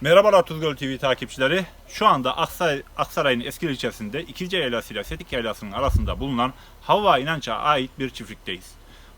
Merhabalar Tuzgöl TV takipçileri. Şu anda Aksaray, Aksaray'ın eski ilçesinde İkilce Yaylası ile Setik Yaylası'nın arasında bulunan Havva İnanç'a ait bir çiftlikteyiz.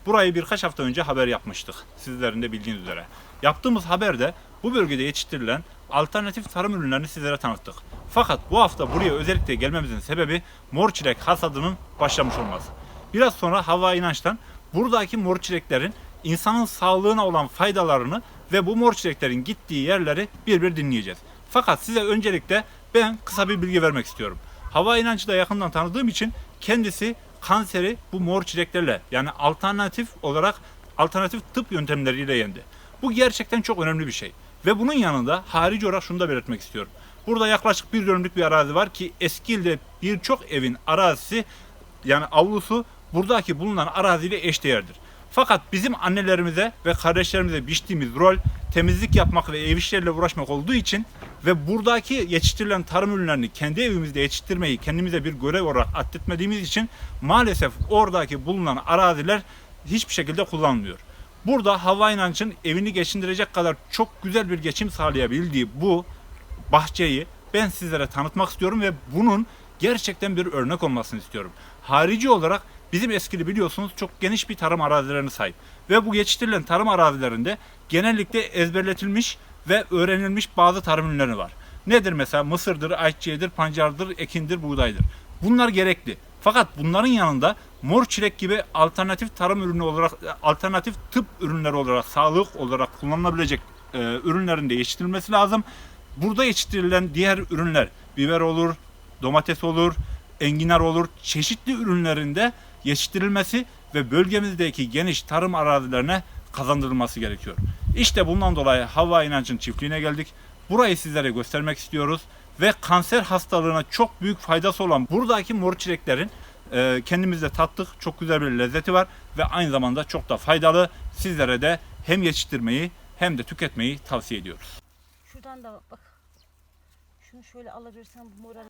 Burayı birkaç hafta önce haber yapmıştık. Sizlerin de bildiğiniz üzere. Yaptığımız haberde bu bölgede yetiştirilen alternatif tarım ürünlerini sizlere tanıttık. Fakat bu hafta buraya özellikle gelmemizin sebebi mor çilek hasadının başlamış olması. Biraz sonra Havva İnanç'tan buradaki mor çileklerin insanın sağlığına olan faydalarını ve bu mor çileklerin gittiği yerleri bir bir dinleyeceğiz. Fakat size öncelikle ben kısa bir bilgi vermek istiyorum. Hava inancı da yakından tanıdığım için kendisi kanseri bu mor çileklerle yani alternatif olarak alternatif tıp yöntemleriyle yendi. Bu gerçekten çok önemli bir şey. Ve bunun yanında harici olarak şunu da belirtmek istiyorum. Burada yaklaşık bir dönümlük bir arazi var ki eski ilde birçok evin arazisi yani avlusu buradaki bulunan araziyle eşdeğerdir. Fakat bizim annelerimize ve kardeşlerimize biçtiğimiz rol temizlik yapmak ve ev işleriyle uğraşmak olduğu için ve buradaki yetiştirilen tarım ürünlerini kendi evimizde yetiştirmeyi kendimize bir görev olarak atletmediğimiz için maalesef oradaki bulunan araziler hiçbir şekilde kullanılmıyor. Burada Hava İnanç'ın evini geçindirecek kadar çok güzel bir geçim sağlayabildiği bu bahçeyi ben sizlere tanıtmak istiyorum ve bunun gerçekten bir örnek olmasını istiyorum. Harici olarak bizim eskili biliyorsunuz çok geniş bir tarım arazilerine sahip. Ve bu yetiştirilen tarım arazilerinde genellikle ezberletilmiş ve öğrenilmiş bazı tarım ürünleri var. Nedir mesela? Mısırdır, ayçiçeğidir, pancardır, ekindir, buğdaydır. Bunlar gerekli. Fakat bunların yanında mor çilek gibi alternatif tarım ürünü olarak, alternatif tıp ürünleri olarak, sağlık olarak kullanılabilecek e, ürünlerin de yetiştirilmesi lazım. Burada yetiştirilen diğer ürünler, biber olur, domates olur, enginar olur, çeşitli ürünlerinde yetiştirilmesi ve bölgemizdeki geniş tarım arazilerine kazandırılması gerekiyor. İşte bundan dolayı Havva İnanç'ın çiftliğine geldik. Burayı sizlere göstermek istiyoruz ve kanser hastalığına çok büyük faydası olan buradaki mor çileklerin e, kendimizde tattık. Çok güzel bir lezzeti var ve aynı zamanda çok da faydalı. Sizlere de hem yetiştirmeyi hem de tüketmeyi tavsiye ediyoruz. Şuradan da bak. Şunu şöyle alabilirsem bu moral.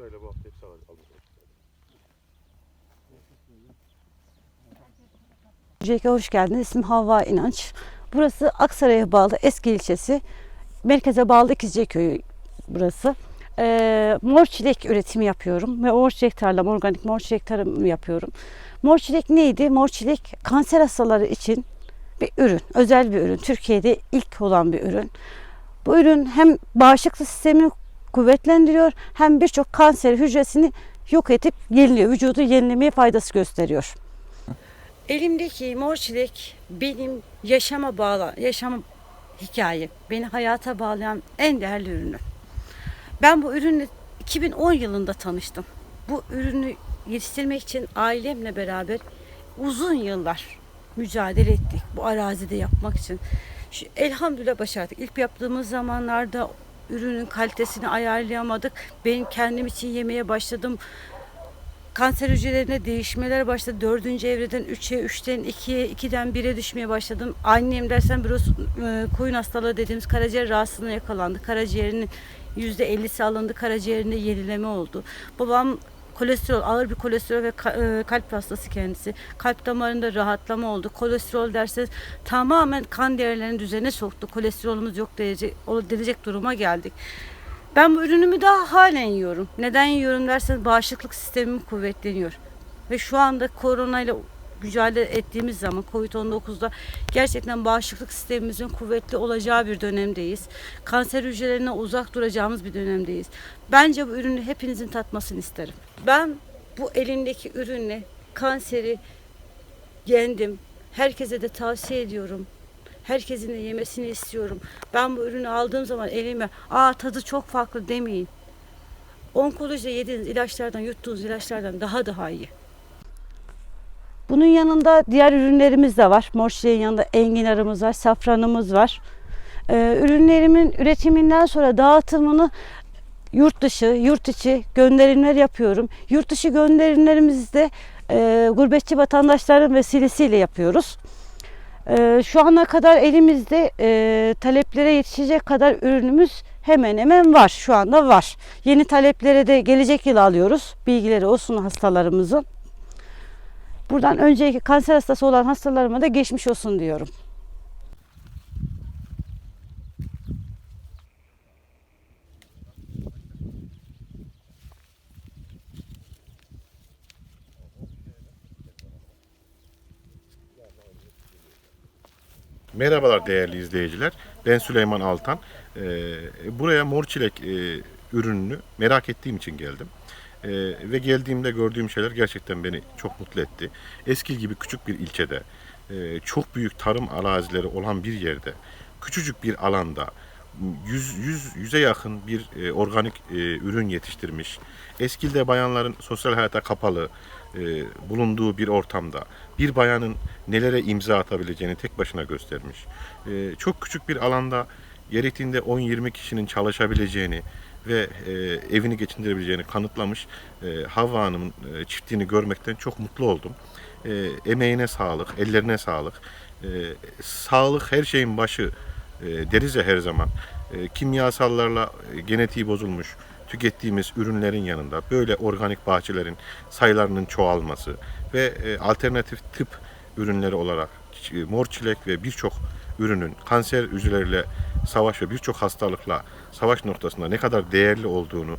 Sırayla bu hafta hepsi al- almış. Öncelikle hoş geldiniz. İsmim Havva İnanç. Burası Aksaray'a bağlı eski ilçesi. Merkeze bağlı İkizce köyü burası. Ee, mor çilek üretimi yapıyorum ve mor çilek tarlam, organik mor çilek tarımı yapıyorum. Mor çilek neydi? Mor çilek kanser hastaları için bir ürün, özel bir ürün. Türkiye'de ilk olan bir ürün. Bu ürün hem bağışıklık sistemini kuvvetlendiriyor hem birçok kanser hücresini yok edip yeniliyor. Vücudu yenilemeye faydası gösteriyor. Elimdeki mor çilek benim yaşama bağlı, yaşam hikayem. Beni hayata bağlayan en değerli ürünüm. Ben bu ürünle 2010 yılında tanıştım. Bu ürünü yetiştirmek için ailemle beraber uzun yıllar mücadele ettik bu arazide yapmak için. Şu, elhamdülillah başardık. İlk yaptığımız zamanlarda ürünün kalitesini ayarlayamadık. Ben kendim için yemeye başladım kanser hücrelerine değişmeler başladı. Dördüncü evreden 3'e, 3'ten 2'ye, 2'den 1'e düşmeye başladım. Annem dersen bir e, koyun hastalığı dediğimiz karaciğer rahatsızlığına yakalandı. Karaciğerinin %50'si alındı. Karaciğerinde yenileme oldu. Babam kolesterol, ağır bir kolesterol ve e, kalp hastası kendisi. Kalp damarında rahatlama oldu. Kolesterol derseniz tamamen kan değerlerini düzene soktu. Kolesterolümüz yok diyecek, denecek duruma geldik. Ben bu ürünümü daha halen yiyorum. Neden yiyorum derseniz bağışıklık sistemim kuvvetleniyor. Ve şu anda koronayla mücadele ettiğimiz zaman Covid-19'da gerçekten bağışıklık sistemimizin kuvvetli olacağı bir dönemdeyiz. Kanser hücrelerine uzak duracağımız bir dönemdeyiz. Bence bu ürünü hepinizin tatmasını isterim. Ben bu elimdeki ürünle kanseri yendim. Herkese de tavsiye ediyorum. Herkesin de yemesini istiyorum. Ben bu ürünü aldığım zaman elime aa tadı çok farklı demeyin. Onkolojide yediğiniz ilaçlardan, yuttuğunuz ilaçlardan daha daha iyi. Bunun yanında diğer ürünlerimiz de var. Morşilerin yanında enginarımız var, safranımız var. Ee, ürünlerimin üretiminden sonra dağıtımını yurt dışı, yurt içi gönderimler yapıyorum. Yurt dışı gönderimlerimizde e, gurbetçi vatandaşların vesilesiyle yapıyoruz. Ee, şu ana kadar elimizde e, taleplere yetişecek kadar ürünümüz hemen hemen var. Şu anda var. Yeni taleplere de gelecek yıl alıyoruz. Bilgileri olsun hastalarımızın. Buradan önceki kanser hastası olan hastalarıma da geçmiş olsun diyorum. Merhabalar değerli izleyiciler. Ben Süleyman Altan. Ee, buraya mor çilek e, ürününü merak ettiğim için geldim. Ee, ve geldiğimde gördüğüm şeyler gerçekten beni çok mutlu etti. Eskil gibi küçük bir ilçede, e, çok büyük tarım arazileri olan bir yerde, küçücük bir alanda, yüz, yüz, yüze yakın bir e, organik e, ürün yetiştirmiş. Eskilde bayanların sosyal hayata kapalı e, bulunduğu bir ortamda bir bayanın nelere imza atabileceğini tek başına göstermiş. E, çok küçük bir alanda gerektiğinde 10-20 kişinin çalışabileceğini ve e, evini geçindirebileceğini kanıtlamış e, Havva Hanım'ın e, çiftliğini görmekten çok mutlu oldum. E, emeğine sağlık, ellerine sağlık. E, sağlık her şeyin başı e, deriz ya her zaman. E, kimyasallarla e, genetiği bozulmuş tükettiğimiz ürünlerin yanında böyle organik bahçelerin sayılarının çoğalması ve e, alternatif tıp ürünleri olarak ç- mor çilek ve birçok ürünün kanser hücreleriyle savaş ve birçok hastalıkla savaş noktasında ne kadar değerli olduğunu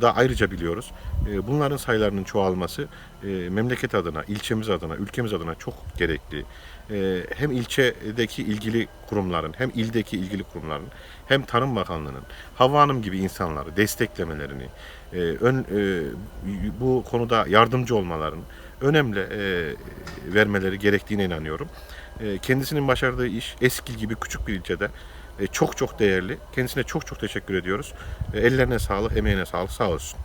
da ayrıca biliyoruz. E, Bunların sayılarının çoğalması e, memleket adına, ilçemiz adına, ülkemiz adına çok gerekli. E, Hem ilçedeki ilgili kurumların, hem ildeki ilgili kurumların, hem Tarım Bakanlığı'nın Havva Hanım gibi insanları desteklemelerini, e, ön, e, bu konuda yardımcı olmalarının önemli vermeleri gerektiğine inanıyorum. Kendisinin başardığı iş Eskil gibi küçük bir ilçede çok çok değerli. Kendisine çok çok teşekkür ediyoruz. E, Ellerine sağlık, emeğine sağlık. Sağ olsun.